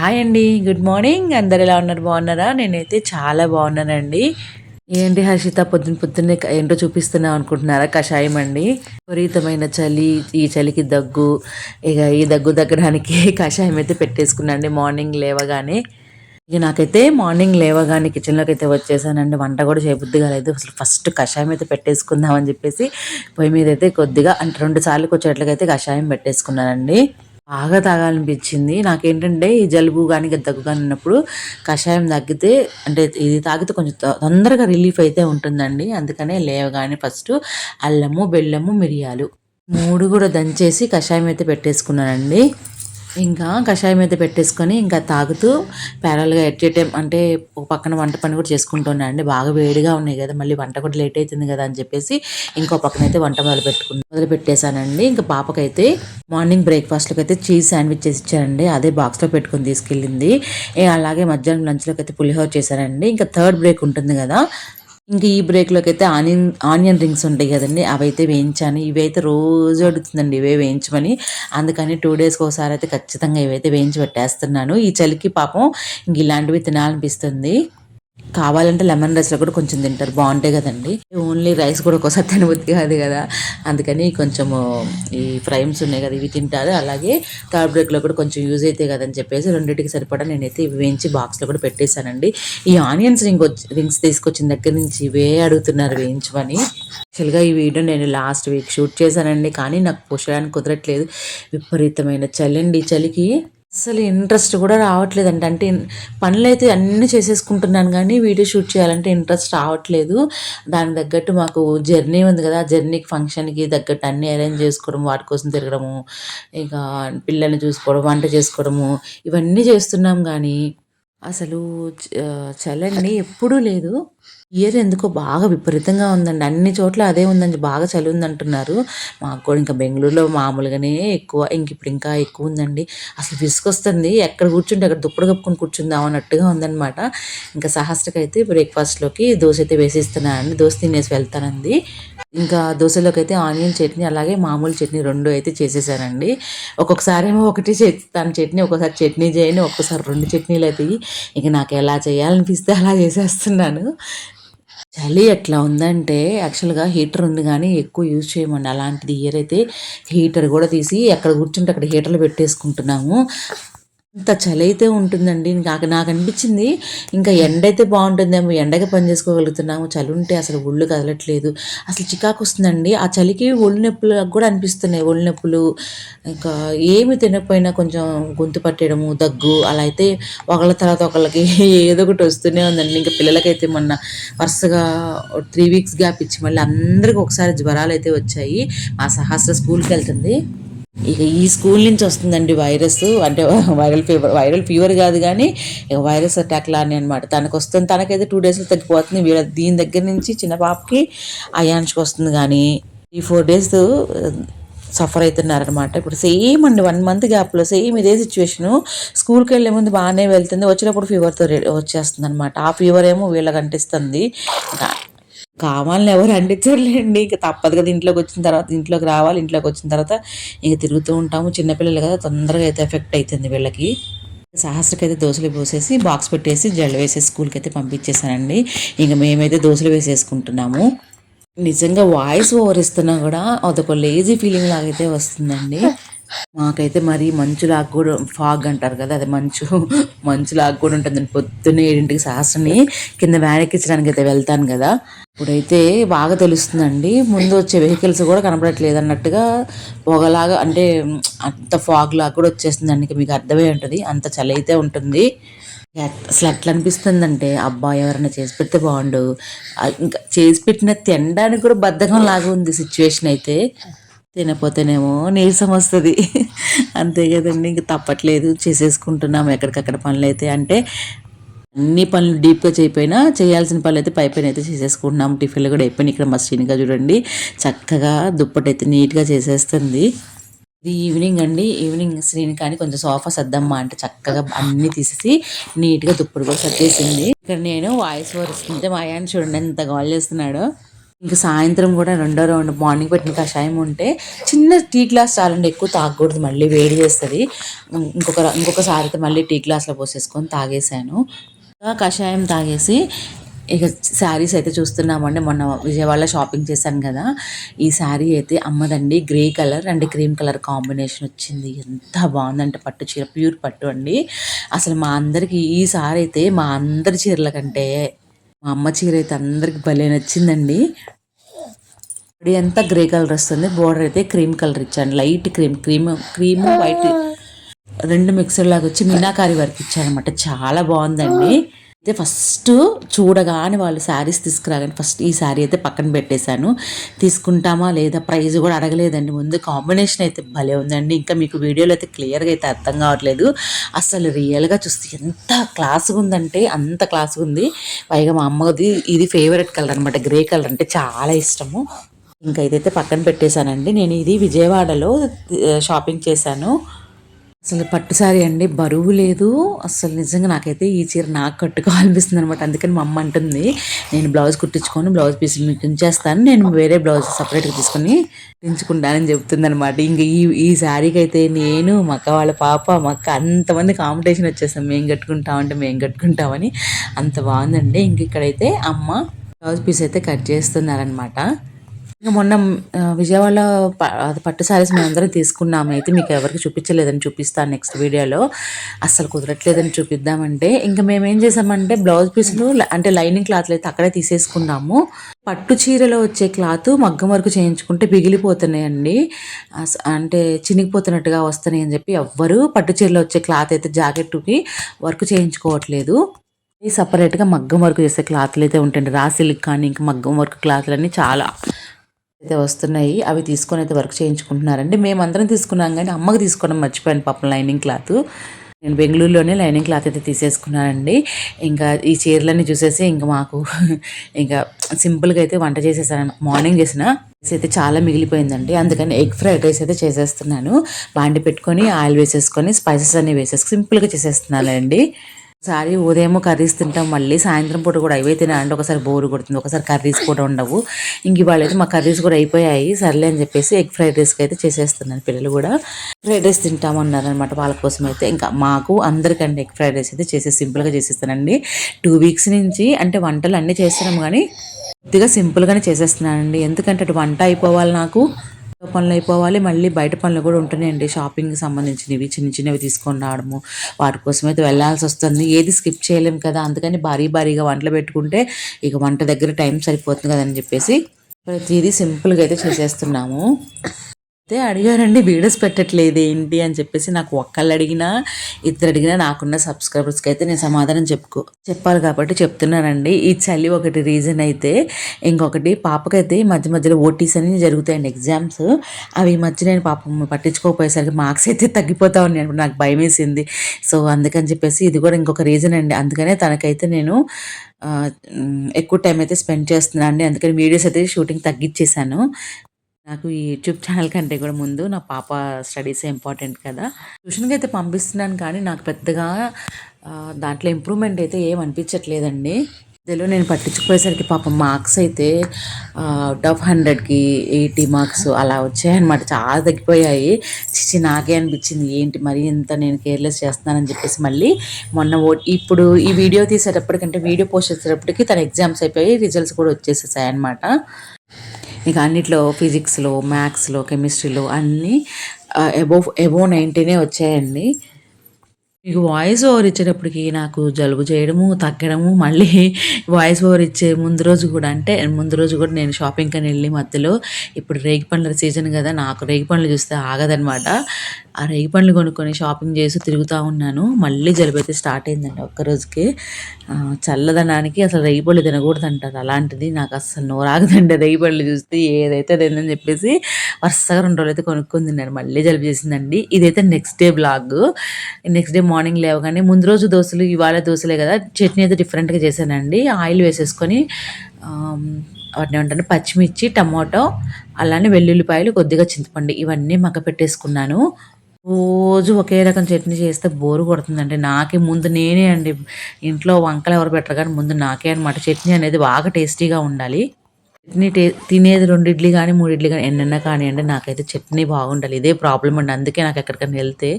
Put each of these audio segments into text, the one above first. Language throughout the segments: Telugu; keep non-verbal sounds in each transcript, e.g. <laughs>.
హాయ్ అండి గుడ్ మార్నింగ్. అందరు ఎలా ఉన్నారు? బాగున్నారా? నేనైతే చాలా బాగున్నానండి. ఏంటి హర్షిత? పొద్దున పొద్దున్నే ఏంటో చూపిస్తున్నావు అనుకుంటున్నారా? కషాయం అండి. విపరీతమైన చలి ఈ చలికి దగ్గు ఇక ఈ దగ్గు తగ్గడానికి <laughs> కషాయం అయితే పెట్టేసుకున్నాండి మార్నింగ్ లేవగానే. ఇక నాకైతే మార్నింగ్ లేవగానే కిచెన్లోకి అయితే వచ్చేసానండి. వంట కూడా చేయబుద్ది కాలేదు. అసలు ఫస్ట్ కషాయం అయితే పెట్టేసుకుందామని చెప్పేసి పొయ్యి మీద అయితే కొద్దిగా అంటే రెండు సార్లు వచ్చేట్లకైతే కషాయం పెట్టేసుకున్నానండి. బాగా తాగాలనిపించింది. నాకేంటంటే ఈ జలుబు కానీ దగ్గు కానీ ఉన్నప్పుడు కషాయం తగ్గితే అంటే ఇది తాగితే కొంచెం తొ- తొందరగా రిలీఫ్ అయితే ఉంటుందండి. అందుకనే లేవగానే ఫస్ట్ అల్లము బెల్లము మిరియాలు. మూడు కూడా దంచేసి కషాయం అయితే పెట్టేసుకున్నానండి. ఇంకా కషాయం అయితే పెట్టేసుకొని ఇంకా తాగుతూ ప్యారల్గా ఎట్ టైం అంటే ఒక పక్కన వంట పని కూడా చేసుకుంటున్నాను అండి. బాగా వేడిగా ఉన్నాయి కదా మళ్ళీ వంట కూడా లేట్ అవుతుంది కదా అని చెప్పేసి ఇంకో పక్కన అయితే వంట మొదలు పెట్టుకుని మొదలు పెట్టేశానండి. ఇంకా పాపకైతే మార్నింగ్ బ్రేక్ఫాస్ట్లోకి అయితే చీజ్ శాండ్విచ్ చేసి ఇచ్చానండి అదే బాక్స్లో పెట్టుకొని తీసుకెళ్ళింది. అలాగే మధ్యాహ్నం లంచ్లోకి అయితే పులిహోర చేశారండి. ఇంకా థర్డ్ బ్రేక్ ఉంటుంది కదా ఇంక ఈ బ్రేక్లోకి అయితే ఆనియన్ ఆనియన్ రింగ్స్ ఉంటాయి కదండి అవైతే వేయించాను. ఇవైతే రోజు అడుగుతుందండి ఇవే వేయించమని. అందుకని టూ డేస్కి ఒకసారి అయితే ఖచ్చితంగా ఇవైతే వేయించి పెట్టేస్తున్నాను. ఈ చలికి పాపం ఇంక ఇలాంటివి తినాలనిపిస్తుంది. కావాలంటే లెమన్ రైస్లో కూడా కొంచెం తింటారు. బాగుంటాయి కదండి. ఓన్లీ రైస్ కూడా ఒకసారి తినబుద్ధి కాదు కదా. అందుకని కొంచెము ఈ ఫ్రైమ్స్ ఉన్నాయి కదా ఇవి తింటారు. అలాగే థర్డ్ బ్రేక్లో కూడా కొంచెం యూజ్ అవుతాయి కదని చెప్పేసి రెండింటికి సరిపడా నేనైతే ఇవి వేయించి బాక్స్లో కూడా పెట్టేశానండి. ఈ ఆనియన్స్ రింగ్ వచ్చి రింగ్స్ తీసుకొచ్చిన దగ్గర నుంచి ఇవే అడుగుతున్నారు వేయించమని. యాక్చువల్గా ఈ వీడియో నేను లాస్ట్ వీక్ షూట్ చేశానండి. కానీ నాకు పుషడానికి కుదరట్లేదు. విపరీతమైన చలి అండి చలికి. అసలు ఇంట్రెస్ట్ కూడా రావట్లేదండి. అంటే పనులు అయితే అన్నీ చేసేసుకుంటున్నాను కానీ వీడియో షూట్ చేయాలంటే ఇంట్రెస్ట్ రావట్లేదు. దానికి తగ్గట్టు మాకు జర్నీ ఉంది కదా జర్నీకి ఫంక్షన్కి తగ్గట్టు అన్నీ అరేంజ్ చేసుకోవడం వాటి కోసం తిరగడము ఇక పిల్లల్ని చూసుకోవడం వంట చేసుకోవడము ఇవన్నీ చేస్తున్నాం కానీ అసలు చ- చలండి. ఎప్పుడూ లేదు. ఇయర్ ఎందుకో బాగా విపరీతంగా ఉందండి. అన్ని చోట్ల అదే ఉందండి. బాగా చలి ఉందంటున్నారు మాకు కూడా ఇంకా బెంగళూరులో మామూలుగానే ఎక్కువ ఇంక ఇప్పుడు ఇంకా ఎక్కువ ఉందండి. అసలు విసుకొస్తుంది ఎక్కడ కూర్చుంటే అక్కడ దుప్పటి కప్పుకొని కూర్చుందాం అన్నట్టుగా ఉందన్నమాట. ఇంకా సహస్రకి అయితే బ్రేక్ఫాస్ట్లోకి దోశ అయితే వేసిస్తున్నానండి దోశ తినేసి వెళ్తానండి. ఇంకా దోశలోకి అయితే ఆనియన్ చట్నీ అలాగే మామూలు చట్నీ రెండు అయితే చేసేసానండి. ఒక్కొక్కసారి ఏమో ఒకటి చేస్తాను చట్నీ ఒక్కొక్కసారి చట్నీ చేయని ఒక్కొక్కసారి రెండు చట్నీలు అవుతాయి ఇక నాకు ఎలా చేయాలనిపిస్తే అలా చేసేస్తున్నాను. చలి ఎట్లా ఉందంటే యాక్చువల్గా హీటర్ ఉంది కానీ ఎక్కువ యూజ్ చేయమండి. అలాంటిది ఇయర్ అయితే హీటర్ కూడా తీసి ఎక్కడ కూర్చుంటే అక్కడ హీటర్లు పెట్టేసుకుంటున్నాము. ఇంత చలి అయితే ఉంటుందండి. నాకు నాకు అనిపించింది ఇంకా ఎండ అయితే బాగుంటుందేమో ఎండగా పని చేసుకోగలుగుతున్నాము చలి ఉంటే అసలు ఒళ్ళు కదలట్లేదు. అసలు చికాకు వస్తుందండి ఆ చలికి ఒళ్ళు నొప్పులు కూడా అనిపిస్తున్నాయి. ఒళ్ళు నొప్పులు ఇంకా ఏమి తినకపోయినా కొంచెం గొంతు పట్టేయడము దగ్గు అలా అయితే ఒకళ్ళ తర్వాత ఒకళ్ళకి <laughs> ఏదో ఒకటి వస్తూనే ఉందండి. ఇంకా పిల్లలకైతే మొన్న వరుసగా త్రీ వీక్స్ గ్యాప్ ఇచ్చి మళ్ళీ అందరికీ ఒకసారి జ్వరాలు అయితే వచ్చాయి. మా సహస్ర స్కూల్కి వెళ్తుంది. ఇక ఈ స్కూల్ నుంచి వస్తుందండి వైరస్. అంటే వైరల్ ఫీవర్ వైరల్ ఫీవర్ కాదు కానీ ఇక వైరస్ అటాక్ లాని అనమాట తనకు వస్తుంది తనకైతే టూ డేస్లో తగ్గిపోతుంది. వీళ్ళ దీని దగ్గర నుంచి చిన్న పాపకి అయాన్స్కి వస్తుంది కానీ ఈ ఫోర్ డేస్ సఫర్ అవుతున్నారనమాట ఇప్పుడు సేమ్ అండి వన్ మంత్ గ్యాప్లో సేమ్ ఇదే సిచ్యువేషను స్కూల్కి వెళ్ళే ముందు బాగానే వెళ్తుంది. వచ్చినప్పుడు ఫీవర్తో వచ్చేస్తుంది అనమాట ఆ ఫీవర్ ఏమో వీళ్ళకి అంటిస్తుంది. కావాలని ఎవరు అంటించలేండి ఇంకా తప్పదు కదా ఇంట్లోకి వచ్చిన తర్వాత ఇంట్లోకి రావాలి ఇంట్లోకి వచ్చిన తర్వాత ఇంక తిరుగుతూ ఉంటాము. చిన్నపిల్లలు కదా తొందరగా అయితే ఎఫెక్ట్ అవుతుంది వీళ్ళకి. సహస్రకి అయితే దోశలు పోసేసి బాక్స్ పెట్టేసి జల్లు వేసేసి స్కూల్కి అయితే పంపించేసానండి ఇంక మేమైతే దోశలు వేసేసుకుంటున్నాము. నిజంగా వాయిస్ ఓవర్ ఇస్తున్నా కూడా అదొక లేజీ ఫీలింగ్ లాగైతే వస్తుందండి. మాకైతే మరి మంచులాగా కూడా ఫాగ్ అంటారు కదా అది మంచు మంచులాగా కూడా ఉంటుంది. పొద్దున్నే ఏడింటికి సహస్రని కింద వ్యాన్ ఎక్కించడానికి అయితే వెళ్తాను కదా. ఇప్పుడైతే బాగా తెలుస్తుందండి. ముందు వచ్చే వెహికల్స్ కూడా కనపడట్లేదు అన్నట్టుగా పొగలాగా అంటే అంత ఫాగ్ లాగా కూడా వచ్చేస్తుందండి. ఇక మీకు అర్థమై ఉంటుంది. అంత చలి అయితే ఉంటుంది. అసలు ఎట్లా అనిపిస్తుందంటే అబ్బాయి ఎవరైనా చేసి పెడితే బాగుండు. ఇంకా చేసి పెట్టిన తినడానికి కూడా బద్ధకం లాగా ఉంది సిచ్యువేషన్ అయితే. తినపోతేనేమో నీరసం వస్తుంది. అంతే కదండి ఇంక తప్పట్లేదు. చేసేసుకుంటున్నాం ఎక్కడికక్కడ పనులు అయితే అంటే అన్ని పనులు డీప్గా చేయపోయినా చేయాల్సిన పనులు అయితే పైపైన అయితే చేసేసుకుంటున్నాం. టిఫిన్లు కూడా అయిపోయినాయి. ఇక్కడ మస్తీనిగా చూడండి చక్కగా దుప్పటి అయితే నీట్గా చేసేస్తుంది. ఇది ఈవినింగ్ అండి. ఈవినింగ్ శ్రీని కానీ కొంచెం సోఫా సర్దమ్మా అంటే చక్కగా అన్ని తీసేసి నీట్గా దుప్పటి కూడా సర్దేసింది. ఇక్కడ నేను వాయిస్ ఓవర్ ఇస్తుంటే మా ఆయన చూడండి ఎంత గాల్ చేస్తున్నాడో. ఇంకా సాయంత్రం కూడా రెండో రౌండ్ మార్నింగ్ పెట్టిన కషాయం ఉంటే చిన్న టీ గ్లాస్ చాలండి ఎక్కువ తాగకూడదు మళ్ళీ వేడి చేస్తుంది. ఇంకొక ఇంకొకసారి అయితే మళ్ళీ టీ గ్లాస్లో పోసేసుకొని తాగేసాను కషాయం తాగేసి ఇక శారీస్ అయితే చూస్తున్నామండి మొన్న విజయవాడలో షాపింగ్ చేశాను కదా. ఈ శారీ అయితే అమ్మదండి grey colour and cream colour combination వచ్చింది. ఎంత బాగుందంటే పట్టు చీర ప్యూర్ పట్టు అండి. అసలు మా అందరికి ఈ సారీ అయితే మా అందరి చీరల కంటే మా అమ్మ చీర అయితే అందరికి భలే నచ్చిందండి. ఇప్పుడు అంతా గ్రే కలర్ వస్తుంది. బోర్డర్ అయితే క్రీమ్ కలర్ ఇచ్చాను. Light cream cream cream white. రెండు మిక్సర్ లాగా వచ్చి మీనాకారి వర్క్ ఇచ్చాను అనమాట చాలా బాగుందండి. అయితే ఫస్ట్ చూడగానే వాళ్ళు శారీస్ తీసుకురాగానే ఫస్ట్ ఈ శారీ అయితే పక్కన పెట్టేశాను. తీసుకుంటామా లేదా ప్రైస్ కూడా అడగలేదండి. ముందు కాంబినేషన్ అయితే భలే ఉందండి. ఇంకా మీకు వీడియోలో అయితే క్లియర్గా అయితే అర్థం కావట్లేదు. అసలు రియల్గా చూస్తే ఎంత క్లాస్గా ఉందంటే అంత క్లాస్గా ఉంది. పైగా మా అమ్మది ఇది ఫేవరెట్ కలర్ అనమాట గ్రే కలర్ అంటే చాలా ఇష్టము. ఇంకా ఇదైతే పక్కన పెట్టేశానండి. నేను ఇది విజయవాడలో షాపింగ్ చేశాను. అసలు పట్టు సారీ అండి బరువు లేదు. అసలు నిజంగా నాకైతే ఈ చీర నాకు కట్టుకోవాలనిపిస్తుంది అనమాట అందుకని మా అమ్మ అంటుంది నేను బ్లౌజ్ కుట్టించుకొని బ్లౌజ్ పీస్ మీకు ఉంచేస్తాను. నేను వేరే బ్లౌజ్ సపరేట్గా తీసుకొని కుట్టించుకుంటానని చెప్తుంది అనమాట ఇంక ఈ ఈ శారీకి అయితే నేను మా అక్క వాళ్ళ పాప మా అక్క అంతమంది కాంపిటీషన్ వచ్చేస్తాం. మేము కట్టుకుంటామంటే మేము కట్టుకుంటామని. అంత బాగుందండి. ఇంక ఇక్కడైతే అమ్మ బ్లౌజ్ పీస్ అయితే కట్ చేస్తున్నారనమాట మొన్న విజయవాడలో అది పట్టు శారీస్ మేము అందరం తీసుకున్నాము. అయితే మీకు ఎవరికి చూపించలేదని చూపిస్తాను నెక్స్ట్ వీడియోలో. అస్సలు కుదరట్లేదని చూపిద్దామంటే. ఇంకా మేము ఏం చేసామంటే బ్లౌజ్ పీస్లు అంటే లైనింగ్ క్లాత్లు అయితే అక్కడే తీసేసుకున్నాము. పట్టు చీరలో వచ్చే క్లాత్ మగ్గం వరకు చేయించుకుంటే పిగిలిపోతున్నాయండి. అంటే చినిగిపోతున్నట్టుగా వస్తున్నాయి అని చెప్పి ఎవ్వరు పట్టు చీరలో వచ్చే క్లాత్ అయితే జాకెట్కి వర్క్ చేయించుకోవట్లేదు. సపరేట్గా మగ్గం వర్క్ చేసే క్లాత్లు అయితే ఉంటాయండి. రా సిల్క్ కానీ ఇంకా మగ్గం వర్క్ క్లాత్లు అన్నీ చాలా అయితే వస్తున్నాయి అవి తీసుకొని అయితే వర్క్ చేయించుకుంటున్నారండి. మేమందరం తీసుకున్నాం కానీ అమ్మకి తీసుకోవడం మర్చిపోయాను పాపం లైనింగ్ క్లాత్. నేను బెంగళూరులోనే లైనింగ్ క్లాత్ అయితే తీసేసుకున్నానండి. ఇంకా ఈ చీరలన్నీ చూసేసి ఇంకా మాకు <laughs> ఇంకా సింపుల్గా అయితే వంట చేసేసాను. మార్నింగ్ చేసిన అయితే చాలా మిగిలిపోయిందండి. అందుకని ఎగ్ ఫ్రైడ్ రైస్ అయితే చేసేస్తున్నాను. బాండి పెట్టుకొని ఆయిల్ వేసేసుకొని స్పైసెస్ అన్నీ వేసేసి సింపుల్గా చేసేస్తున్నానండి. ఒకసారి ఉదయం కర్రీస్ తింటాం మళ్ళీ సాయంత్రం పూట కూడా అవే తినాలంటే ఒకసారి బోరు కొడుతుంది ఒకసారి కర్రీస్ కూడా ఉండవు. ఇంక ఇవాళ అయితే మా కర్రీస్ కూడా అయిపోయాయి సర్లే అని చెప్పేసి ఎగ్ ఫ్రైడ్ రైస్కి అయితే చేసేస్తున్నాను పిల్లలు కూడా. ఫ్రైడ్ రైస్ తింటామన్నారనమాట వాళ్ళ కోసం అయితే. ఇంకా మాకు అందరికంటే ఎగ్ ఫ్రైడ్ రైస్ అయితే చేసి సింపుల్గా చేసేస్తానండి. టూ వీక్స్ నుంచి అంటే వంటలు అన్నీ చేస్తున్నాం కానీ కొద్దిగా సింపుల్గానే చేసేస్తున్నానండి. ఎందుకంటే అటు వంట అయిపోవాలి నాకు. పనులు అయిపోవాలి మళ్ళీ బయట పనులు కూడా ఉంటున్నాయండి. షాపింగ్కి సంబంధించినవి చిన్న చిన్నవి తీసుకొని రావడము వాటి కోసం అయితే వెళ్ళాల్సి వస్తుంది. ఏది స్కిప్ చేయలేం కదా అందుకని భారీ భారీగా వంటలు పెట్టుకుంటే ఇక వంట దగ్గర టైం సరిపోతుంది కదని చెప్పేసి ప్రతిదీ సింపుల్గా అయితే చేసేస్తున్నాము. అయితే అడిగారండి వీడియోస్ పెట్టట్లేదు ఏంటి అని చెప్పేసి నాకు ఒక్కళ్ళు అడిగినా ఇద్దరు అడిగినా నాకున్న సబ్స్క్రైబర్స్కి అయితే నేను సమాధానం చెప్పుకో చెప్పాలి కాబట్టి చెప్తున్నానండి. ఈ చలి ఒకటి రీజన్ అయితే ఇంకొకటి పాపకైతే మధ్య మధ్యలో ఓటీస్ అని జరుగుతాయండి ఎగ్జామ్స్ అవి మధ్య నేను పాపం పట్టించుకోకపోయేసరికి మార్క్స్ అయితే తగ్గిపోతా ఉన్నాయి నాకు భయం వేసింది. సో అందుకని చెప్పేసి ఇది కూడా ఇంకొక రీజన్ అండి. అందుకనే తనకైతే నేను ఎక్కువ టైం అయితే స్పెండ్ చేస్తున్నాను అండి అందుకని వీడియోస్ అయితే షూటింగ్ తగ్గించేశాను నాకు ఈ యూట్యూబ్ ఛానల్ కంటే కూడా ముందు నా పాప స్టడీసే ఇంపార్టెంట్ కదా. ట్యూషన్కి అయితే పంపిస్తున్నాను కానీ నాకు పెద్దగా దాంట్లో ఇంప్రూవ్మెంట్ అయితే ఏం అనిపించట్లేదండి. ఇదిలో నేను పట్టించుకునేసరికి పాపం మార్క్స్ అయితే అవుట్ ఆఫ్ హండ్రెడ్కి ఎయిటీ మార్క్స్ అలా వచ్చాయన్నమాట. చాలా తగ్గిపోయాయి. చిచి నాకే అనిపించింది. ఏంటి మరి ఇంత నేను కేర్లెస్ చేస్తున్నానని చెప్పేసి మళ్ళీ మొన్న ఇప్పుడు ఈ వీడియో తీసేటప్పటికంటే వీడియో పోస్ట్ చేసేటప్పటికి తన ఎగ్జామ్స్ అయిపోయి రిజల్ట్స్ కూడా వచ్చేసేసాయి అనమాట ఇక అన్నిట్లో ఫిజిక్స్లో మ్యాథ్స్లో కెమిస్ట్రీలో అన్నీ అబోవ్ అబోవ్ నైంటీనే వచ్చాయండి. మీకు వాయిస్ ఓవర్ ఇచ్చేటప్పటికి నాకు జలుబు చేయడము తగ్గడము మళ్ళీ వాయిస్ ఓవర్ ఇచ్చే ముందు రోజు కూడా అంటే ముందు రోజు కూడా నేను షాపింగ్ అని వెళ్ళి మధ్యలో ఇప్పుడు రేగి పండ్ల సీజన్ కదా నాకు రేగి పండ్లు చూస్తే ఆగదనమాట ఆ రేగి పండ్లు కొనుక్కొని షాపింగ్ చేసి తిరుగుతూ ఉన్నాను. మళ్ళీ జలుబు అయితే స్టార్ట్ అయిందండి ఒక్క రోజుకి. చల్లదనానికి అసలు రేగి పళ్ళు తినకూడదు అంటారు అలాంటిది నాకు అసలు నోరాగదండి రేగి పళ్ళు చూస్తే. ఏదైతే అదేందని చెప్పేసి వరుసగా రెండు రోజులు అయితే కొనుక్కొని తిన్నాను. మళ్ళీ జలుబు చేసిందండి. ఇదైతే next day blog next day morning లేవగానే ముందు రోజు దోశలు ఇవాళ దోశలే కదా. చట్నీ అయితే డిఫరెంట్గా చేశానండి. ఆయిల్ వేసేసుకొని వాటిని ఏమంటారు పచ్చిమిర్చి టమాటో అలానే వెల్లుల్లిపాయలు కొద్దిగా చింతపండు ఇవన్నీ మగ్గ పెట్టేసుకున్నాను రోజు ఒకే రకం చట్నీ చేస్తే బోరు కొడుతుందండి. నాకే ముందు నేనే అండి. ఇంట్లో వంకలు ఎవరు పెట్టరు కానీ ముందు నాకే అనమాట చట్నీ అనేది బాగా టేస్టీగా ఉండాలి. చట్నీ టే తినేది రెండు ఇడ్లీ కానీ మూడు ఇడ్లీ కానీ ఎన్నన్నా కానివ్వండి నాకైతే చట్నీ బాగుండాలి. ఇదే ప్రాబ్లం అండి. అందుకే నాకు ఎక్కడికైనా వెళ్తే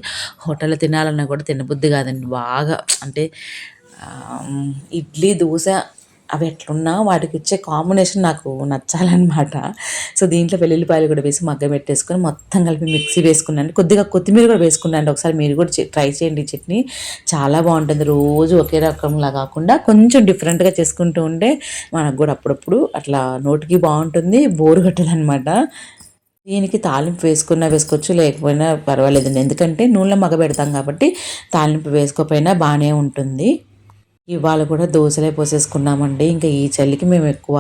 హోటల్లో తినాలన్నా కూడా తినబుద్ధి కాదండి. బాగా అంటే ఇడ్లీ దోశ అవి ఎట్లున్నా వాటికి ఇచ్చే కాంబినేషన్ నాకు నచ్చాలన్నమాట. సో దీంట్లో వెల్లుల్లిపాయలు కూడా వేసి మగ్గ పెట్టేసుకొని మొత్తం కలిపి మిక్సీ వేసుకున్నాను. కొద్దిగా కొత్తిమీర కూడా వేసుకున్నాను. ఒకసారి మీరు కూడా ట్రై చేయండి చట్నీ. చాలా బాగుంటుంది. రోజు ఒకే రకంలా కాకుండా కొంచెం డిఫరెంట్గా చేసుకుంటూ ఉంటే మనకు కూడా అప్పుడప్పుడు అట్లా నోటికి బాగుంటుంది. బోరు కట్టదనమాట దీనికి తాలింపు వేసుకున్నా వేసుకోవచ్చు లేకపోయినా పర్వాలేదండి ఎందుకంటే నూనెలో మగ పెడతాం కాబట్టి తాలింపు వేసుకోకపోయినా బాగానే ఉంటుంది. ఇవాళ కూడా దోశలే పోసేసుకున్నామండి. ఇంకా ఈ చలికి మేము ఎక్కువ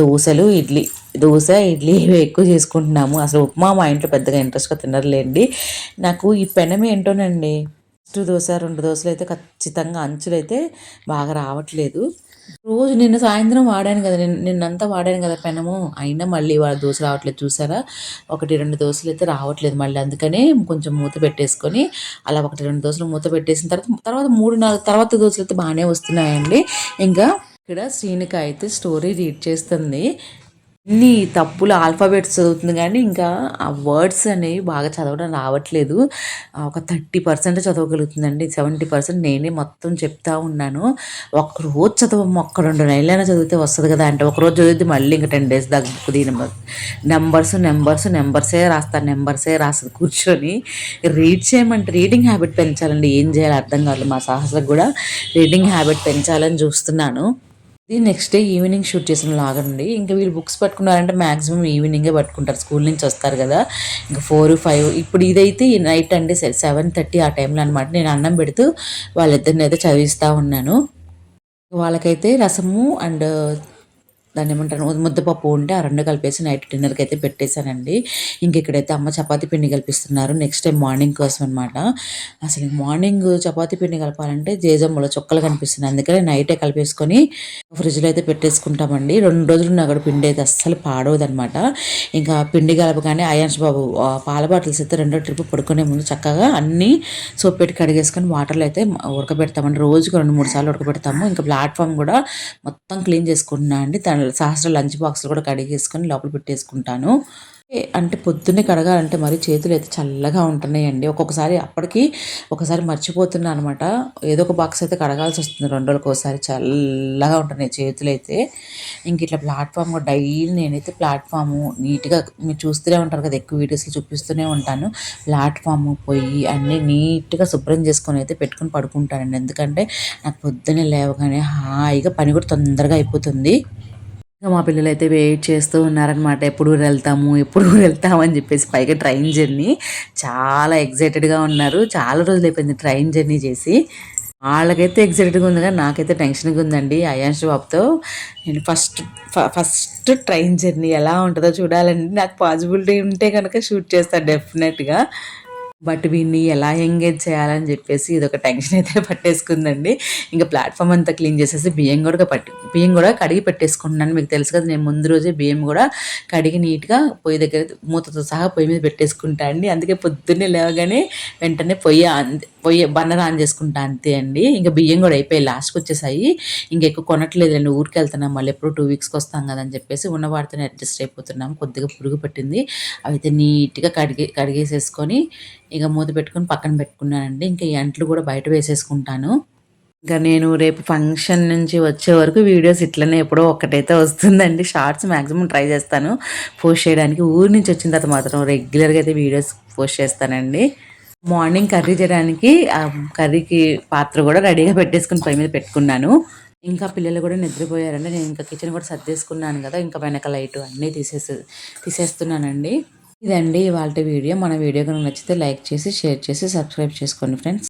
దోశలు ఇడ్లీ దోశ ఇడ్లీ ఎక్కువ చేసుకుంటున్నాము. అసలు ఉప్మా మా ఇంట్లో పెద్దగా ఇంట్రెస్ట్గా తినరులేండి. నాకు ఈ పెనం ఏంటోనండి? ఫస్ట్ దోశ రెండు దోశలు అయితే ఖచ్చితంగా అంచులు అయితే బాగా రావట్లేదు. రోజు నిన్న సాయంత్రం వాడాను కదా నిన్న నిన్నంతా వాడాను కదా పెనము. అయినా మళ్ళీ వాళ్ళ దోశ రావట్లేదు చూసారా? ఒకటి రెండు దోశలు అయితే రావట్లేదు మళ్ళీ. అందుకనే కొంచెం మూత పెట్టేసుకొని అలా ఒకటి రెండు దోశలు మూత పెట్టేసిన తర్వాత తర్వాత మూడు నాలుగు తర్వాత దోశలు అయితే బాగానే వస్తున్నాయండి. ఇంకా ఇక్కడ శ్రీనిక అయితే స్టోరీ రీడ్ చేస్తుంది. అన్ని తప్పులు ఆల్ఫాబెట్స్ చదువుతుంది కానీ ఇంకా ఆ వర్డ్స్ అనేవి బాగా చదవడం రావట్లేదు. ఒక థర్టీ పర్సెంట్ చదవగలుగుతుందండి. సెవెంటీ పర్సెంట్ నేనే మొత్తం చెప్తా ఉన్నాను. ఒక రోజు చదవము ఒక్క రెండు నెలలైనా చదివితే వస్తుంది కదా అంటే ఒక రోజు చదివితే మళ్ళీ ఇంకా టెన్ డేస్ దాకా బుక్ తీయడం నెంబర్స్ నెంబర్స్ నెంబర్సే రాస్తాను నెంబర్సే రాస్తుంది కూర్చొని రీడ్ చేయమంటే రీడింగ్ హ్యాబిట్ పెంచాలండి. ఏం చేయాలి అర్థం కాదు మా సాహసకు కూడా రీడింగ్ హ్యాబిట్ పెంచాలని చూస్తున్నాను. ఇది నెక్స్ట్ డే ఈవినింగ్ షూట్ చేసిన లాగండి ఇంకా వీళ్ళు బుక్స్ పట్టుకున్నారంటే మాక్సిమం ఈవినింగే పట్టుకుంటారు. స్కూల్ నుంచి వస్తారు కదా. ఇంకా ఫోర్ ఫైవ్ ఇప్పుడు ఇదైతే నైట్ అండి. సెవెన్ థర్టీ ఆ టైంలో అనమాట నేను అన్నం పెడుతూ వాళ్ళిద్దరిని అయితే చదివిస్తూ ఉన్నాను. వాళ్ళకైతే రసము అండ్ దాన్ని ఏమంటారు ముద్దపప్పు ఉంటే ఆ రెండు కలిపేసి నైట్ డిన్నర్కి అయితే పెట్టేశానండి. ఇంక ఇక్కడైతే అమ్మ చపాతి పిండి కల్పిస్తున్నారు. నెక్స్ట్ టైం మార్నింగ్ కోసం అనమాట అసలు మార్నింగ్ చపాతి పిండి కలపాలంటే జేజమ్మలో చొక్కలు కనిపిస్తున్నాయి. అందుకనే నైటే కలిపేసుకొని ఫ్రిడ్జ్లో అయితే పెట్టేసుకుంటామండి. రెండు రోజులు అక్కడ పిండి అయితే అస్సలు పాడవదనమాట ఇంకా పిండి కలపగానే అయాన్స్ బాబు పాల బాటిల్స్ అయితే రెండో ట్రిప్ పడుకునే ముందు చక్కగా అన్నీ సోప్ పెట్టి కడిగేసుకొని వాటర్లో అయితే ఉడకబెడతామండి. రోజుకు రెండు మూడు సార్లు ఉడకబెడతాము. ఇంకా ప్లాట్ఫామ్ కూడా మొత్తం క్లీన్ చేసుకుంటున్నా అండి. తన సహస్ర లంచ్ బాక్స్లు కూడా కడిగేసుకొని లోపల పెట్టేసుకుంటాను. అంటే పొద్దున్నే కడగాలంటే మరి చేతులు అయితే చల్లగా ఉంటున్నాయండి. ఒక్కొక్కసారి అప్పటికి ఒకసారి మర్చిపోతున్నా అనమాట ఏదో ఒక బాక్స్ అయితే కడగాల్సి వస్తుంది రెండు రోజులకు ఒకసారి చల్లగా ఉంటున్నాయి చేతులు అయితే. ఇంక ఇట్లా ప్లాట్ఫామ్ డైలీ నేనైతే ప్లాట్ఫాము నీట్గా మీరు చూస్తూనే ఉంటారు కదా ఎక్కువ వీడియోస్లో చూపిస్తూనే ఉంటాను. ప్లాట్ఫాము పొయ్యి అన్నీ నీట్గా శుభ్రం చేసుకొని అయితే పెట్టుకుని పడుకుంటానండి. ఎందుకంటే నాకు పొద్దున్నే లేవగానే హాయిగా పని కూడా తొందరగా అయిపోతుంది. మా పిల్లలు అయితే వెయిట్ చేస్తూ ఉన్నారనమాట ఎప్పుడు ఊరు వెళ్తాము ఎప్పుడు ఊరు వెళ్తాము అని చెప్పేసి పైగా ట్రైన్ జర్నీ. చాలా ఎగ్జైటెడ్గా ఉన్నారు. చాలా రోజులు అయిపోయింది ట్రైన్ జర్నీ చేసి. వాళ్ళకైతే ఎగ్జైటెడ్గా ఉంది కానీ నాకైతే టెన్షన్గా ఉందండి అయాన్ష్ బాబుతో. నేను ఫస్ట్ ఫస్ట్ ట్రైన్ జర్నీ ఎలా ఉంటుందో చూడాలండి. నాకు పాసిబిలిటీ ఉంటే కనుక షూట్ చేస్తాను డెఫినెట్గా. బట్ వీడిని ఎలా ఎంగేజ్ చేయాలని చెప్పేసి ఇదొక టెన్షన్ అయితే <laughs> పట్టేసుకుందండి. ఇంకా ప్లాట్ఫామ్ అంతా క్లీన్ చేసేసి బియ్యం కూడా పట్టి బియ్యం కూడా కడిగి పెట్టేసుకుంటున్నాను. మీకు తెలుసు కదా నేను ముందు రోజే బియ్యం కూడా కడిగి నీట్గా పొయ్యి దగ్గర మూతతో సహా పొయ్యి మీద పెట్టేసుకుంటా అండి. అందుకే పొద్దున్నే లేవగానే వెంటనే పొయ్యి పోయి పొయ్యి బన్నర్ ఆన్ చేసుకుంటా అంతే అండి. ఇంకా బియ్యం కూడా అయిపోయి లాస్ట్కి వచ్చేసాయి. ఇంకా ఎక్కువ కొనట్లేదు ఊరికి వెళ్తున్నాం. మళ్ళీ ఎప్పుడు టూ వీక్స్కి వస్తాం కదని చెప్పేసి ఉన్న వాటితోనే అడ్జస్ట్ అయిపోతున్నాం. కొద్దిగా పురుగు పట్టింది. అవి అయితే నీట్గా కడిగే కడిగేసేసుకొని ఇక మూత పెట్టుకొని పక్కన పెట్టుకున్నానండి. ఇంకా ఈ అంట్లు కూడా బయట వేసేసుకుంటాను. ఇంకా నేను రేపు ఫంక్షన్ నుంచి వచ్చే వరకు వీడియోస్ ఇట్లనే ఎప్పుడో ఒక్కటైతే వస్తుందండి. షార్ట్స్ మ్యాక్సిమం ట్రై చేస్తాను. పోస్ట్ చేయడానికి ఊరి నుంచి వచ్చిన తర్వాత మాత్రం రెగ్యులర్గా అయితే వీడియోస్ పోస్ట్ చేస్తానండి. మార్నింగ్ కర్రీ చేయడానికి ఆ కర్రీకి పాత్ర కూడా రెడీగా పెట్టేసుకుని పొయ్యి మీద పెట్టుకున్నాను. ఇంకా పిల్లలు కూడా నిద్రపోయారండి. నేను ఇంకా కిచెన్ కూడా సర్దేసుకున్నాను కదా ఇంకా వెనక లైట్ అన్నీ తీసేసి తీసేస్తున్నానండి. ఇదండి ఇవాళ వీడియో. మన వీడియో కనుక నచ్చితే లైక్ చేసి షేర్ చేసి సబ్స్క్రైబ్ చేసుకోండి ఫ్రెండ్స్.